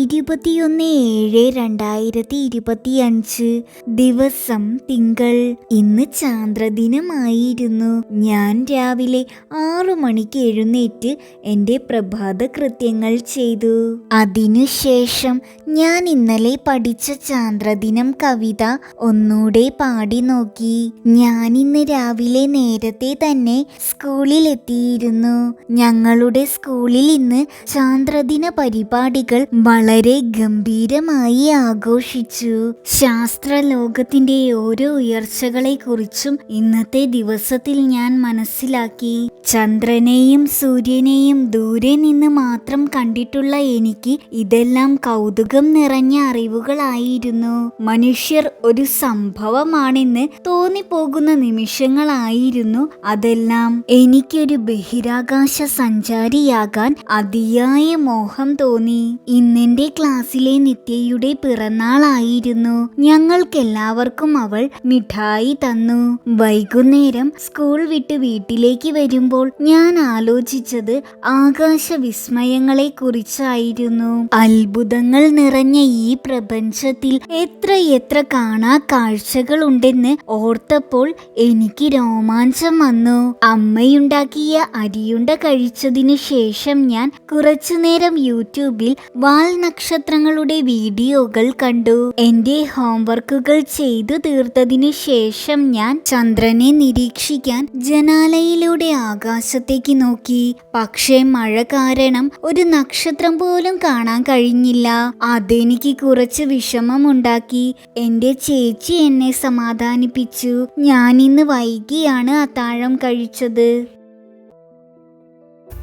ഇരുപത്തിയൊന്ന് ഏഴ് രണ്ടായിരത്തി ഇരുപത്തിയഞ്ച് ദിവസം തിങ്കൾ. ഇന്ന് ചാന്ദ്രദിനമായിരുന്നു. ഞാൻ രാവിലെ ആറു മണിക്ക് എഴുന്നേറ്റ് എന്റെ പ്രഭാത കൃത്യങ്ങൾ ചെയ്തു. അതിനുശേഷം ഞാൻ ഇന്നലെ പഠിച്ച ചാന്ദ്രദിനം കവിത ഒന്നൂടെ പാടി നോക്കി. ഞാൻ ഇന്ന് രാവിലെ നേരത്തെ തന്നെ സ്കൂളിൽ എത്തിയിരുന്നു ഞങ്ങളുടെ സ്കൂളിൽ ഇന്ന് ചാന്ദ്രദിന പരിപാടികൾ വളരെ ഗംഭീരമായി ആഘോഷിച്ചു. ശാസ്ത്ര ലോകത്തിന്റെ ഓരോ ഉയർച്ചകളെ കുറിച്ചും ഇന്നത്തെ ദിവസത്തിൽ ഞാൻ മനസ്സിലാക്കി. ചന്ദ്രനെയും സൂര്യനെയും ദൂരെ നിന്ന് മാത്രം കണ്ടിട്ടുള്ള എനിക്ക് ഇതെല്ലാം കൗതുകം നിറഞ്ഞ അറിവുകളായിരുന്നു. മനുഷ്യർ ഒരു സംഭവമാണെന്ന് തോന്നിപ്പോകുന്ന നിമിഷങ്ങളായിരുന്നു അതെല്ലാം. എനിക്കൊരു ബഹിരാകാശ സഞ്ചാരിയാകാൻ അതിയായ മോഹം തോന്നി. ഇന്നെന്റെ ക്ലാസ്സിലെ നിത്യയുടെ പിറന്നാളായിരുന്നു. ഞങ്ങൾക്കെല്ലാവർക്കും അവൾ മിഠായി തന്നു. വൈകുന്നേരം സ്കൂൾ വിട്ട് വീട്ടിലേക്ക് വരുമ്പോൾ ഞാൻ ആലോചിച്ചത് ആകാശ വിസ്മയങ്ങളെ കുറിച്ചായിരുന്നു അത്ഭുതങ്ങൾ നിറഞ്ഞ ഈ പ്രപഞ്ചത്തിൽ എത്ര എത്ര കാണാ കാഴ്ചകൾ ഉണ്ടെന്ന് ഓർത്തപ്പോൾ എനിക്ക് രോമാഞ്ചം വന്നു. അമ്മയുണ്ടാക്കിയ അരിയുണ്ട കഴിച്ചതിനു ശേഷം ഞാൻ കുറച്ചുനേരം യൂട്യൂബിൽ വാൽ നക്ഷത്രങ്ങളുടെ വീഡിയോകൾ കണ്ടു. എന്റെ ഹോംവർക്കുകൾ ചെയ്തു തീർത്തതിനു ശേഷം ഞാൻ ചന്ദ്രനെ നിരീക്ഷിക്കാൻ ജനാലയിലൂടെ ആകാശത്തേക്ക് നോക്കി. പക്ഷേ മഴ കാരണം ഒരു നക്ഷത്രം പോലും കാണാൻ കഴിഞ്ഞില്ല. അതെനിക്ക് കുറച്ച് വിഷമമുണ്ടാക്കി എന്റെ ചേച്ചി എന്നെ സമാധാനിപ്പിച്ചു. ഞാൻ ഇന്ന് വൈകിയാണ് അത്താഴം കഴിച്ചത്.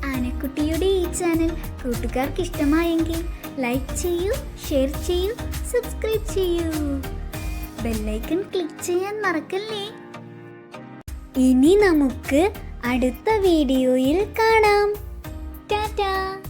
ആനക്കുട്ടിയുടെ ഈ ചാനൽ കൂട്ടുകാർക്ക് ഇഷ്ടമായെങ്കിൽ ലൈക്ക് ചെയ്യൂ ഷെയർ ചെയ്യൂ സബ്സ്ക്രൈബ് ചെയ്യൂ. ബെല്ലൈക്കൺ ക്ലിക്ക് ചെയ്യാൻ മറക്കല്ലേ? ഇനി നമുക്ക് അടുത്ത വീഡിയോയിൽ കാണാം. ടാറ്റാ!